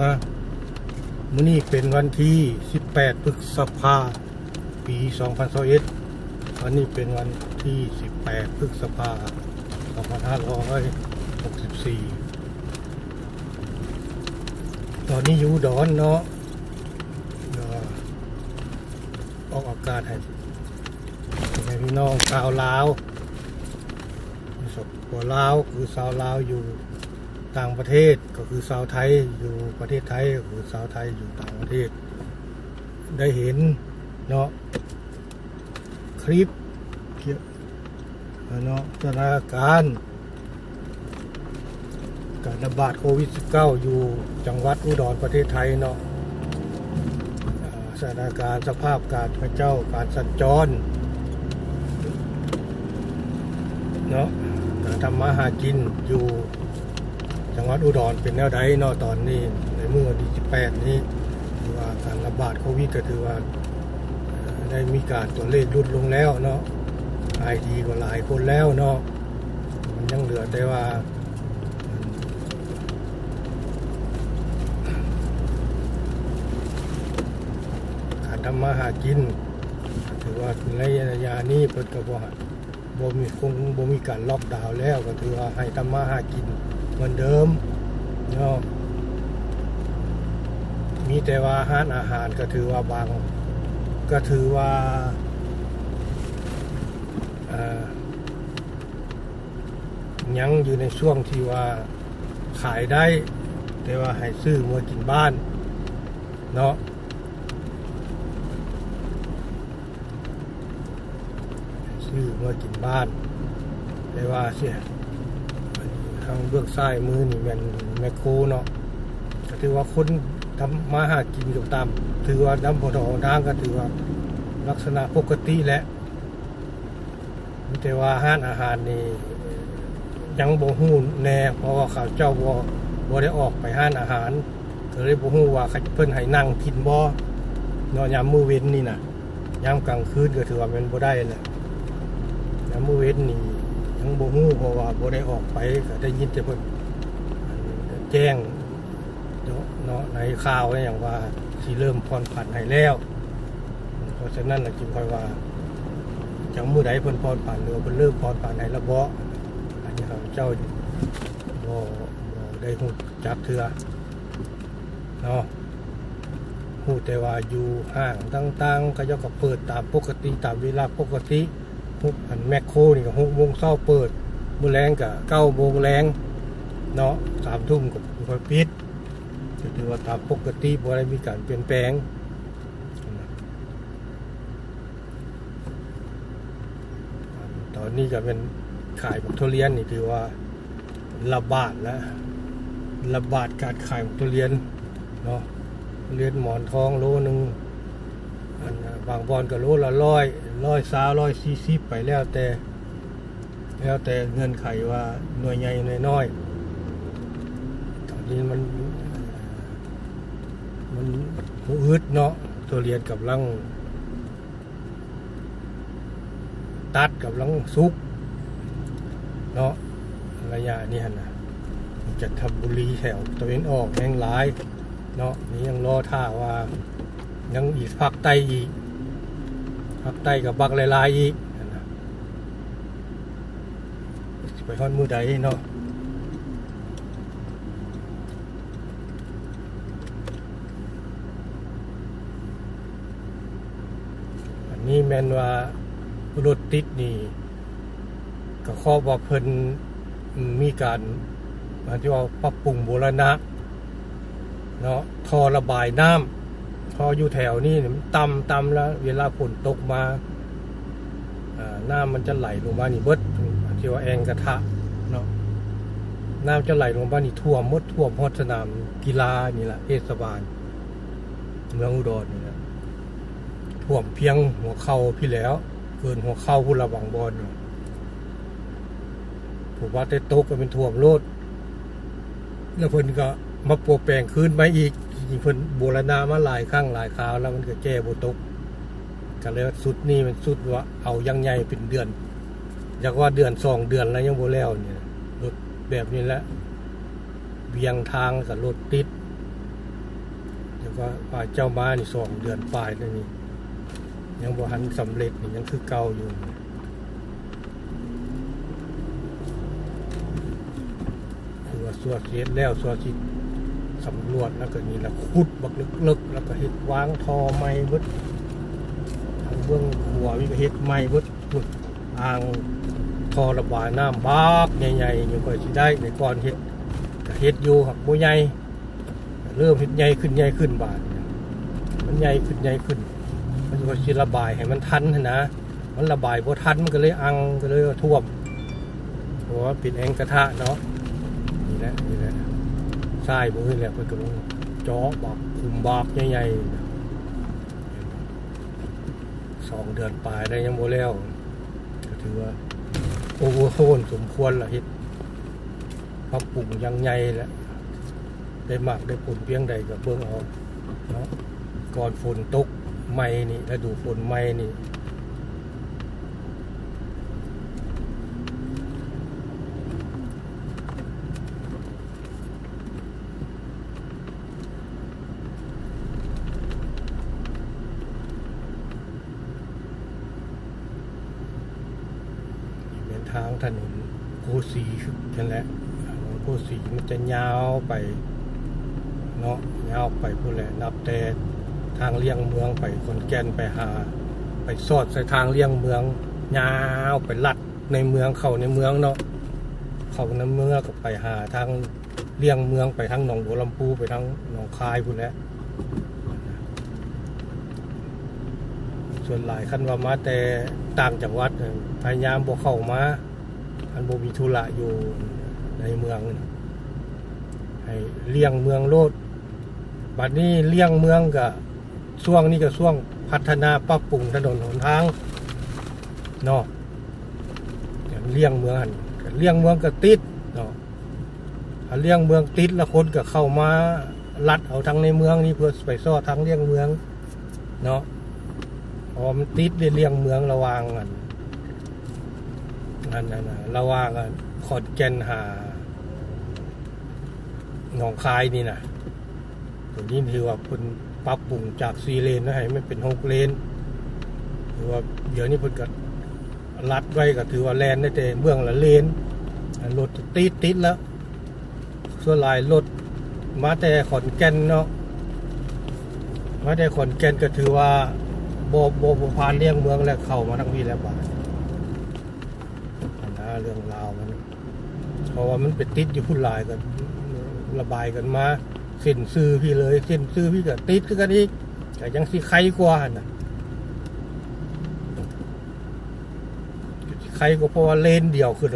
อะมื้อนี้เป็นวันที่ 18พฤษภาปี 2021วันนี้เป็นวันที่ 18พฤษภา2564 ตอนนี้อยู่ดอนเนาะออกอากาศให้ให้พี่น้องชาวลาวสบหัวลาวคือชาวลาวอยู่ ต่างประเทศก็คือชาวไทยอยู่ประเทศไทยก็คือชาวไทยอยู่ต่างประเทศ ได้เห็นเนาะคลิปเกี่ยวเนาะสถานการณ์การระบาดโควิด -19 อยู่จังหวัดอุดรประเทศไทยเนาะสถานการณ์สภาพการพระเจ้าการสัญจรเนาะการทำมาหากินอยู่ จังหวัดอุดรเป็นแนวใดเนาะตอนนี้ในเมื่อวันที่18นี้ถือว่าการระบาดโควิดก็ถือว่าได้มีการตัวเลขลดลงแล้วเนาะหายดีกว่าหลายคนแล้วเนาะมันยังเหลือแต่ว่าการทำมาหากินถือว่าในระยะนี้เพิ่นก็บ่บ่มีคงบ่มีการล็อกดาวน์แล้วก็ถือว่าให้ทำมาหากิน เหมือนเดิมเนาะมีแต่ว่าอาหารอาหารก็ถือว่าบาง ก็ถือว่าอยังอยู่ในช่วงที่ว่าขายได้ แต่ว่าให้ซื้อมากินบ้าน เนาะซื้อมากินบ้าน แต่ว่าเสีย ทางเบื้องซ้ายมือนี่แมันแมคโครเนาะก็ถือว่าคนทำมาหากินอยู่ตาม ถือว่าน้ำผลของทางก็ถือว่าลักษณะปกติแหละแต่ว่าห้านอาหารนี่ยังบ่ฮู้แน่เพราะว่าเขาวเจ้าบ่บ่ได้ออกไปห้านอาหารก็เลยบ่ฮู้ว่าเขาเพิ่นให้นั่งกินบ่เนาะยามมื้อเว้นนี่น่ะยามกลางคืนก็ถือว่ามันบ่ได้แหละน้ำมือเว้นนี่ ยังบ่ฮู้เพราะว่าบ่ได้ออกไปก็ได้ยินแต่เพิ่นแจ้งเนาะในข่าวอย่างว่าสิเริ่มผ่อนผันให้แล้ว เพราะฉะนั้นน่ะจึงค่อยว่าจังมื้อใดเพิ่นผ่อนผันหรือเพิ่นเริ่มผ่อนผันให้และบ่อันนี้ครับเจ้าบ่บ่ได้ฮู้จักเทื่อเนาะฮู้แต่ว่าอยู่ห้างต่างๆก็ย่อก็เปิดตามปกติตามเวลาปกติ พวกอันแมคโครนี่ก็หกโมงเช้าเปิดมือแรงก็เก้าโมงแรงเนาะสามทุ่มก็ค่อยปิดก็ถือว่าตามปกติบ่ได้มีการเปลี่ยนแปลงตอนนี้ก็เป็นขายบักทุเรียนนี่ถือว่าระบาดแล้วระบาดการขายบักทุเรียนเนาะทุเรียนหมอนทองโลหนึงอันน่ะ บางบอนก็โลละร้อยร้อยสาร้อยสี่สิบไปแล้วแต่ แล้วแต่เงื่อนไขว่าหน่วยใหญ่หน่วยน้อยตอนนี้มันมันหูอึดเนาะตัวเรียนกับลัง ตัดกับลังซุก เนาะระยะนี้หั่นนะจะทำบุรีแถวตะเวนออกแห่งหลาย เนาะนี่ยังรอท่าว่า ยังอีกภาคใต้อีกภาคใต้กับบักลายๆอีกนะไปฮอดมือใดเนาะอันนี้แมนว่ารถติดนี่ ก็ข้อว่าเพิ่นมีการมาที่ว่าปรับปรุงบูรณะเนาะท่อระบายน้ำ ออยู่แถวนี้นี่ต่ำต่ำแล้ว เวลาฝนตกมาน้ำมันจะไหลลงมานี่เบิดที่ว่าแองกระทะเนาะน้ำจะไหลลงมานี่ท่วมมดท่วมฮอดสนามกีฬานี่แหละเทศบาลเมืองอุดรนี่แหละท่วมเพียงหัวเข่าพี่แล้ว เกินหัวเข่าผู้ระวังบอลผมว่าแต่ตกก็เป็นท่วมโลดแล้วเพิ่นก็มาปลวแปลงคืนมาอีก จริงเพิ่นโบราณามาหลายครั้งหลายคราวแล้วมันก็แก้บ่ตกก็เลยว่าสุดนี้มันสุดว่าเอายังใหญ่เป็นเดือนอยากว่าเดือนสองเดือนแล้วยังบ่แล้วเนี่ยรถแบบนี้แหละเบียงทางกับรถติดว่าว่าเจ้ามานี่สองเดือนปลายแล้วนี่ยังบ่ทันสำเร็จนี่ยังคือเก่าอยู่คือว่าสัวเสียแล้วสัวสิ สำรวจแล้วก็นี่แหละขุดบักลึกๆแล้วก็เฮ็ดวางทอไม้เบิดทางเบื้องขัวมีก็เฮ็ดไม้บิดพุ่นอ่างทอระบายน้ำบากใหญ่ๆอยู่ก็สิได้ในก่อนเฮ็ดก็เฮ็ดอยู่หักบ่ใหญ่เริ่มเฮ็ดใหญ่ขึ้นใหญ่ขึ้นบาดมันใหญ่ขึ้นใหญ่ขึ้น มันก็สิระบายให้มันทันหั้นนะมันระบายบ่ทันมันก็เลยอังก็เลยท่วมเพราะว่าปิดแองกระทะเนาะนี่แหละนี่แหละ ทรายมือแหละเพิ่นก็ลงเจาะบอกคุมบอกใหญ่ๆสองเดือนปลายได้ยังโมแล้วก็ถือว่าโอเวอร์โซนสมควรละเฮ็ดปรับปรุงยังใหญ่ละได้มากได้ผลเพียงใดก็เบิ่งเอาเนาะก่อนฝนตกไม่นี่ฤดูฝนไม่นี่ ทางถนนโพสีนั่นแหละถนนโพสีมันจะยาวไปเนาะยาวไปพูดแหละนับแต่ทางเลี่ยงเมืองไปขนแก่นไปหา ไปสอดใส่ทางเลี่ยงเมืองยาวไปลัดในเมืองเข้าในเมืองเนาะเข้าในเมืองก็ไปหาทางเลี่ยงเมืองไปทางหนองบัวลำพูไปทางหนองคายพูดแหล้ว ส่วนหลายคันว่ามาแต่ต่างจังหวัดพยายามบ่เข้ามาอันบ่มีธุระอยู่ในเมือง ให้เลี่ยงเมืองโลดบัดนี้เลี่ยงเมืองก็ช่วงนี้ก็ช่วงพัฒนาปรับปรุงถนนหนทางเนาะเลี่ยงเมืองกันเลี่ยงเมืองก็ติดเนาะเลี่ยงเมืองติดแล้วคนก็เข้ามาลัดเอาทางในเมืองนี่เพื่อไปซ่อทางเลี่ยงเมืองเนาะ พราะมันติดเรียงเมืองระวางกันอันนั้นระวางกันขอนแก่นหาหนองคายนี่นะตัวนี้ถือว่าเพิ่นปรับปรุงจากซีเลนนะให้มันเป็นหกเลนถือว่าเดี๋ยวนี้เพิ่นก็รัดไว้ก็ถือว่าแลนได้แต่เบื้องละเลนรถติดติดแล้ว ส่วนลายรถมาแต่ขอนแก่นเนาะมาแต่ขอนแก่นก็ถือว่า โบโบโบพานเลี้ยงเมืองแล้วเข้ามาทั้งพี่แล้วบ่าอันะเรื่องราวมันเพราะว่ามันเป็นติดอยู่พุ่นลายกันระบายกันมาเส้นซื้อพี่เลยเส้นซื้อพี่ก็ติดกันอีกแต่ยังสิใครกว่านน่ะใครก็เพราะว่าเลนเดียวคือ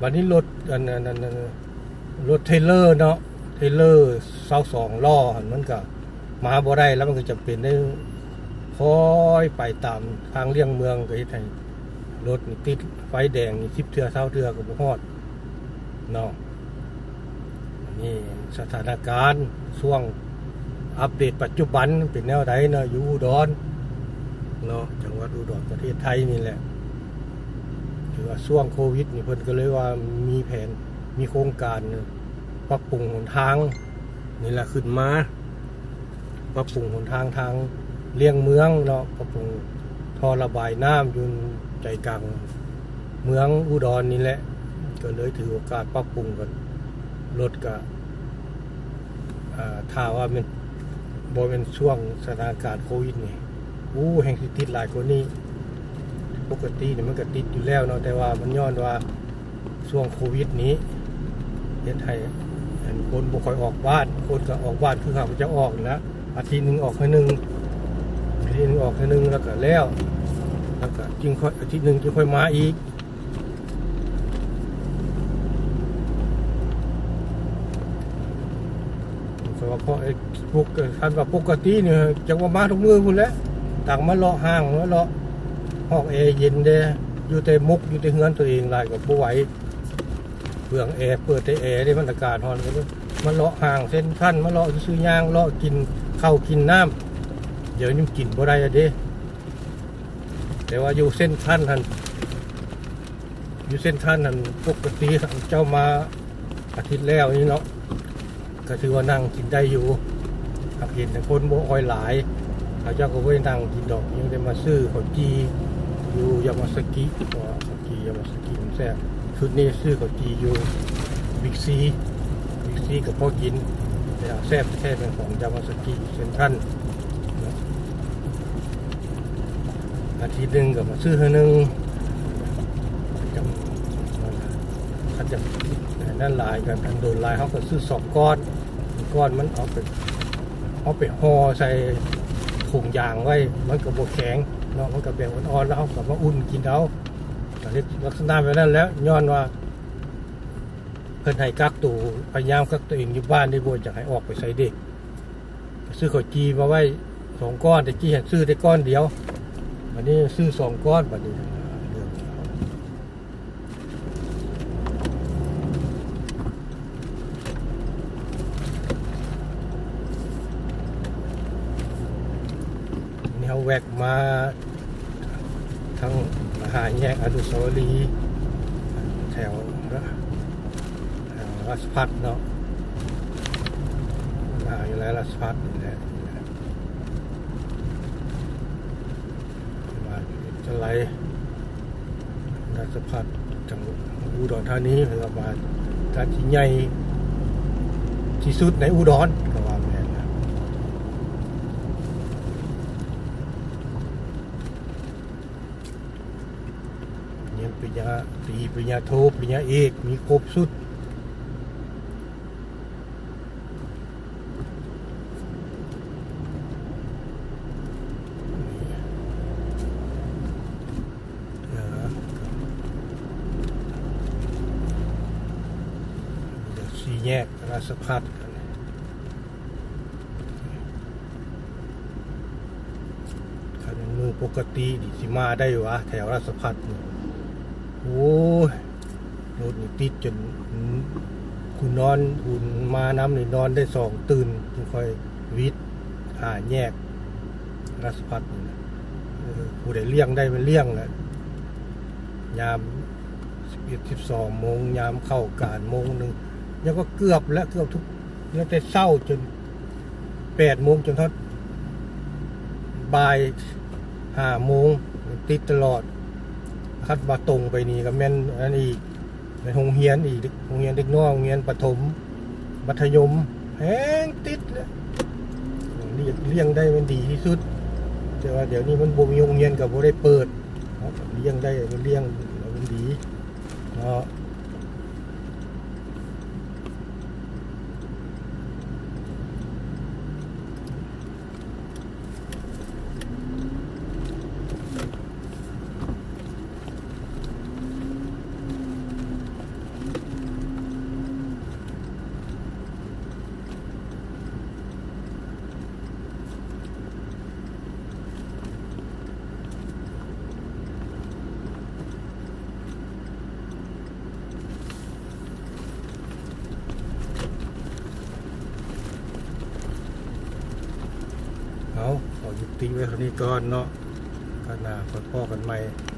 วันนี้รถอันนั้นอันนั้นรถเทเลอร์เนาะเทเลอร์เสาสองล้อหั่นมันก็มาบ่ได้แล้วมันก็จะเป็นได้ คอยไปตามทางเลี่ยงเมืองก็เฮ็ดให้รถนี่ติดไฟแดงนี่สิบเทือเท่าเทือกับบ่ฮอดเนาะนี่สถานการณ์ช่วงอัปเดตปัจจุบันเป็นแนวใดเนาะอยู่อุดรเนาะจังหวัดอุดรประเทศไทยนี่แหละถือว่าช่วงโควิดนี่เพิ่นก็เลยว่ามีแผนมีโครงการปรับปรุงหนทางนี่แหละขึ้นมาปรับปรุงหนทางทาง เลี่ยงเมืองเนาะปรับปรุงท่อระบายน้ำอยู่ใจกลางเมืองอุดรนี่แหละ ก็เลยถือโอกาสปรับปรุงกันรถก็อ่าถ้าว่ามันบอเป็นช่วงสถานการณ์โควิดนี่อู้แห่งสิติดหลายกว่านี้ ปกติเนี่ยมันก็ติดอยู่แล้วเนาะแต่ว่ามันย้อนว่าช่วงโควิดนี้เฮ็ดให้คนบ่ค่อยออกบ้านคนก็ออกบ้านคือเขาจะออกนะอาทิตย์หนึ่งออกแค่หนึ่ง อาทิตย์นึงออกแค่นึงแล้วก็แล้วแล้วก็จึงค่อยอาทิตย์หนึ่งจึงค่อยมาอีกแต่ว่าเพราะไอ้พวกท่านว่าปกติเนี่ยจังว่ามาทุกมือพุ่นแล้วต่างมาเลาะห้างมาเลาะห้องแอร์เย็นเด้อยู่แต่มุกอยู่แต่เฮือนตัวเองหลายกับบ่ไหวเปลืองแอร์เปิดแต่แอร์ได้มันอากาศร้อนก็เลยมาเลาะห้างเส้นขั้นมาเลาะซื้อย่างเลาะกินเข้ากินน้ำ ดี๋ยวนี้กินบ่ได้อะเด้แต่ว่าอยู่เส้นท่านท่านอยู่เส้นท่านท่านปกติเจ้ามาอาทิตย์แล้วนี่เนาะก็ถือว่านั่งกินได้อยู่หักเห็นแต่คนบ่ค่อยหลายเขาเจ้าก็ได้นั่งกินดอกยังได้มาซื้อข้าวจีอยู่ยามาสกิว่าข้าวจียามาสกิแซ่บชุดนี้ซื้อข้าวจีอยู่บิ๊กซีบิ๊กซีกับพ่อกินแซ่บแค่เป็นของยามาสกิเซนทรันาะ อาทิตย์หนึ่งก็มาซื้อเท่านึงจำเขาจะนั่นหลายกันอันโดนลายเขาก็ซื้อสองก้อนก้อนมันเอาไปเอาไปห่อใส่ถุงยางไว้ มันก็บวแข็งเนาะมันก็แบบอ่อนๆแล้วเขาก็มาอุ่นกินเอาแต่ลักษณะแบบนั้นแล้วย้อนว่าเพิ่นให้กักตัวพยายามกักตัวเองอยู่บ้านได้บ่อยากให้ออกไปใส่เด็ก ซื้อข้าวจีมาไว้สองก้อนแต่กี้เห็นซื้อได้ก้อนเดียว วันนี้ซื้อสองก้อนบัดนี้เรื่องนี่เขาแวกมาทั้งมหาแยกอนุสาวรีย์แถวละแถวราชพัฒน์เนาะมาอยู่แล้วราชพัฒน์นี่แหละนี่แหละมาจะ ไหลราชพัฒน์จังหวัดอุดรธานีหรือว่าการที่ใหญ่ที่สุดในอุดรก็ว่าแม่นนะเรียนปริญญาตรีปริญญาโทปริญญาเอกมีครบสุดเออเดี๋ยวสี่ แยกราชพัฒน์กันคันมือปกติดิสิมาได้วะ แถวราชพัฒน์โอ้ยรถนี่ติดจนคุณนอนคุณมาน้ำนี่นอนได้สองตื่นจึงค่อยวิทย์หาแยกรัสพัฒน์ผู้ใดเลี้ยงได้มันเลี้ยงแหละยามสิบเอ็ดสิบสองโมงยามเข้าการโมงหนึ่ง ยังก็เกือบแล้วเกือบทุกยังแต่เศร้าจนแปดโมงจนทอดบ่ายห้าโมงติดตลอด คัดมาตรงไปนี่ก็แม่นอันอีกในโรงเรียนอีกโรงเรียนเด็กน้อยโรงเรียนประถมมัธยมแหงติดเลยเรียกเลี้ยงได้มันดีที่สุด แต่ว่าเดี๋ยวนี้มันบ่มีโรงเรียนกับบ่ได้เปิดเลี้ยงได้มันเลี้ยงมันดีเนาะเอาขอยุ ติไว้เท่านี้ก่อนเนาะกันหน้าพบพ่อกันใหม่